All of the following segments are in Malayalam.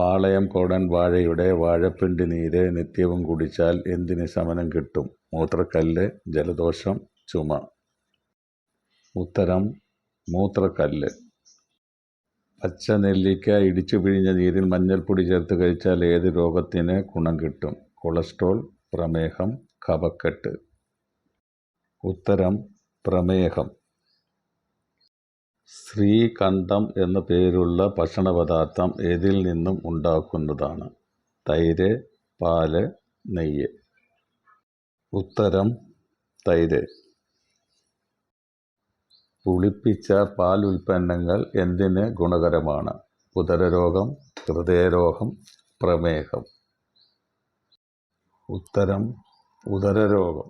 പാളയംകോടൻ വാഴയുടെ വാഴപ്പിണ്ടി നീര് നിത്യവും കുടിച്ചാൽ എന്തിന് ശമനം കിട്ടും? മൂത്രക്കല്ല് ജലദോഷം ചുമ. ഉത്തരം മൂത്രക്കല്ല്. പച്ച നെല്ലിക്ക ഇടിച്ചു പിഴിഞ്ഞ നീരിൽ മഞ്ഞൾപ്പൊടി ചേർത്ത് കഴിച്ചാൽ ഏത് രോഗത്തിന് ഗുണം കിട്ടും? കൊളസ്ട്രോൾ പ്രമേഹം കഫക്കെട്ട്. ഉത്തരം പ്രമേഹം. ശ്രീകണ്ഠം എന്നു പേരുള്ള ഭക്ഷണപദാർത്ഥം ഏതിൽ നിന്നും ഉണ്ടാക്കുന്നതാണ്? തൈര് പാൽ നെയ്യ്. ഉത്തരം തൈര്. പുളിപ്പിച്ച പാൽ ഉൽപ്പന്നങ്ങൾ എന്തിന് ഗുണകരമാണ്? ഉദരരോഗം ഹൃദയരോഗം പ്രമേഹം. ഉത്തരം ഉദരരോഗം.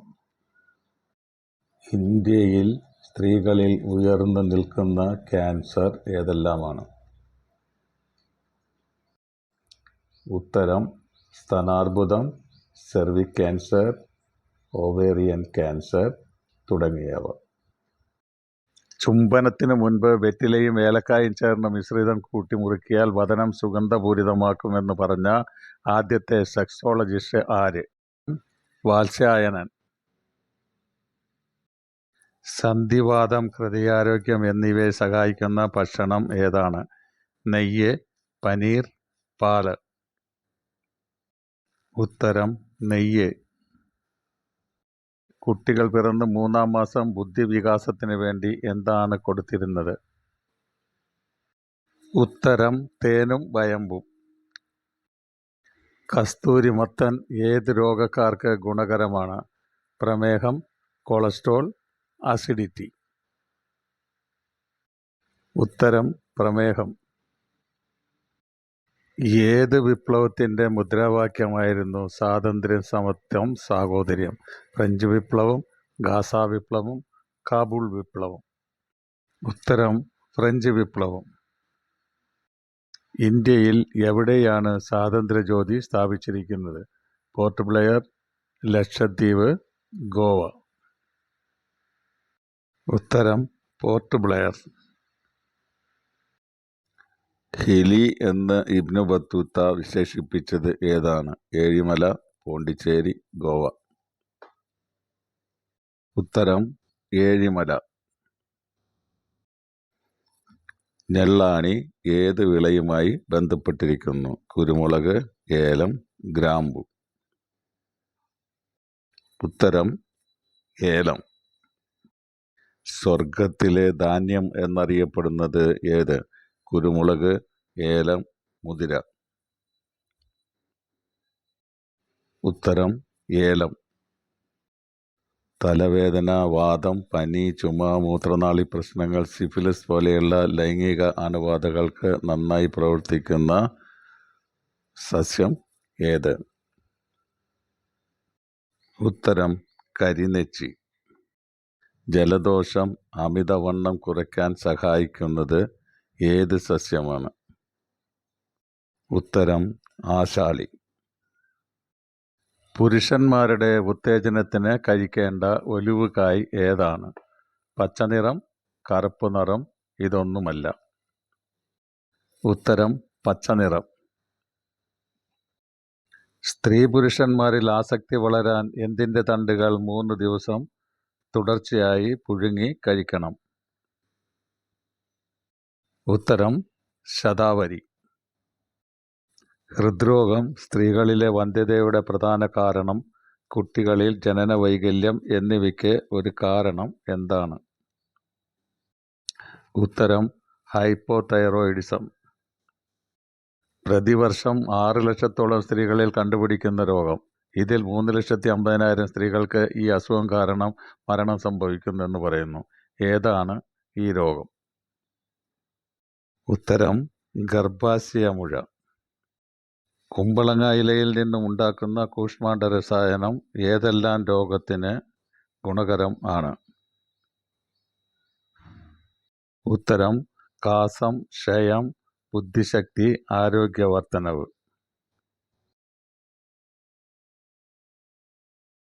ഇന്ത്യയിൽ സ്ത്രീകളിൽ ഉയർന്നു നിൽക്കുന്ന ക്യാൻസർ ഏതെല്ലാമാണ്? ഉത്തരം സ്തനാർബുദം സെർവി ക്യാൻസർ ഓവേറിയൻ ക്യാൻസർ തുടങ്ങിയവ. ചുംബനത്തിന് മുൻപ് വെറ്റിലയും ഏലക്കായും ചേർന്ന മിശ്രിതം കൂട്ടി മുറുക്കിയാൽ വദനം സുഗന്ധപൂരിതമാക്കുമെന്ന് പറഞ്ഞ ആദ്യത്തെ സെക്സോളജിസ്റ്റ് ആര്? വാത്സ്യായനൻ. സന്ധിവാതം ഹൃദയാരോഗ്യം എന്നിവയെ സഹായിക്കുന്ന ഭക്ഷണം ഏതാണ്? നെയ്യ് പനീർ പാൽ. ഉത്തരം നെയ്യ്. കുട്ടികൾ പിറന്ന് മൂന്നാം മാസം ബുദ്ധിവികാസത്തിന് വേണ്ടി എന്താണ് കൊടുത്തിരുന്നത്? ഉത്തരം തേനും വയമ്പും. കസ്തൂരിമത്തൻ ഏത് രോഗക്കാർക്ക് ഗുണകരമാണ്? പ്രമേഹം കൊളസ്ട്രോൾ അസിഡിറ്റി ഉത്തരം പ്രമേഹം. ഏത് വിപ്ലവത്തിന്റെ മുദ്രാവാക്യമായിരുന്നു സ്വാതന്ത്ര്യം സമത്വം സാഹോദര്യം? ഫ്രഞ്ച് വിപ്ലവം ഗാസ വിപ്ലവം കാബൂൾ വിപ്ലവം. ഉത്തരം ഫ്രഞ്ച് വിപ്ലവം. ഇന്ത്യയിൽ എവിടെയാണ് സ്വാതന്ത്ര്യ ജ്യോതി സ്ഥാപിച്ചിരിക്കുന്നത്? പോർട്ട് ബ്ലെയർ ലക്ഷദ്വീപ് ഗോവ. ഉത്തരം പോർട്ട് ബ്ലെയർ. ഹിലി എന്ന് ഇബ്നു ബത്തൂത്ത വിശേഷിപ്പിച്ചത് ഏതാണ്? ഏഴിമല പോണ്ടിച്ചേരി ഗോവ. ഉത്തരം ഏഴിമല. ഞെള്ളാണി ഏത് വിളയുമായി ബന്ധപ്പെട്ടിരിക്കുന്നു? കുരുമുളക് ഏലം ഗ്രാമ്പു. ഉത്തരം ഏലം. സ്വർഗത്തിലെ ധാന്യം എന്നറിയപ്പെടുന്നത് ഏത്? കുരുമുളക് ഏലം മുതിര. ഉത്തരം ഏലം. തലവേദന വാദം പനി ചുമ മൂത്രനാളി പ്രശ്നങ്ങൾ സിഫിലിസ് പോലെയുള്ള ലൈംഗിക അണുബാധകൾക്ക് നന്നായി പ്രവർത്തിക്കുന്ന സസ്യം ഏത്? ഉത്തരം കരിനെച്ചി. ജലദോഷം അമിതവണ്ണം കുറയ്ക്കാൻ സഹായിക്കുന്നത് ഏത് സസ്യമാണ്? ഉത്തരം ആശാളി. പുരുഷന്മാരുടെ ഉത്തേജനത്തിന് കഴിക്കേണ്ട ഒലിവുകായ് ഏതാണ്? പച്ചനിറം കറുപ്പ് നിറം ഇതൊന്നുമല്ല. ഉത്തരം പച്ചനിറം. സ്ത്രീ പുരുഷന്മാരിൽ ആസക്തി വളരാൻ എന്തിന്റെ തണ്ടുകൾ മൂന്ന് ദിവസം തുടർച്ചയായി പുഴുങ്ങി കഴിക്കണം. ഉത്തരം ശതാവരി. ഹൃദ്രോഗം സ്ത്രീകളിലെ വന്ധ്യതയുടെ പ്രധാന കാരണം കുട്ടികളിൽ ജനന വൈകല്യം എന്നിവയ്ക്ക് ഒരു കാരണം എന്താണ്? ഉത്തരം ഹൈപ്പോതൈറോയിഡിസം. പ്രതിവർഷം ആറ് ലക്ഷത്തോളം സ്ത്രീകളിൽ കണ്ടുപിടിക്കുന്ന രോഗം. ഇതിൽ മൂന്ന് ലക്ഷത്തി അമ്പതിനായിരം സ്ത്രീകൾക്ക് ഈ അസുഖം കാരണം മരണം സംഭവിക്കുന്നെന്ന് പറയുന്നു. ഏതാണ് ഈ രോഗം? ഉത്തരം ഗർഭാശയമുഴ കുമ്പളങ്ങ ഇലയിൽ നിന്നും ഉണ്ടാക്കുന്ന കൂഷ്മാണ്ഡ രസായനം ഏതെല്ലാം രോഗത്തിന് ഗുണകരം ആണ്? ഉത്തരം കാസം ക്ഷയം ബുദ്ധിശക്തി ആരോഗ്യവർദ്ധനവ്.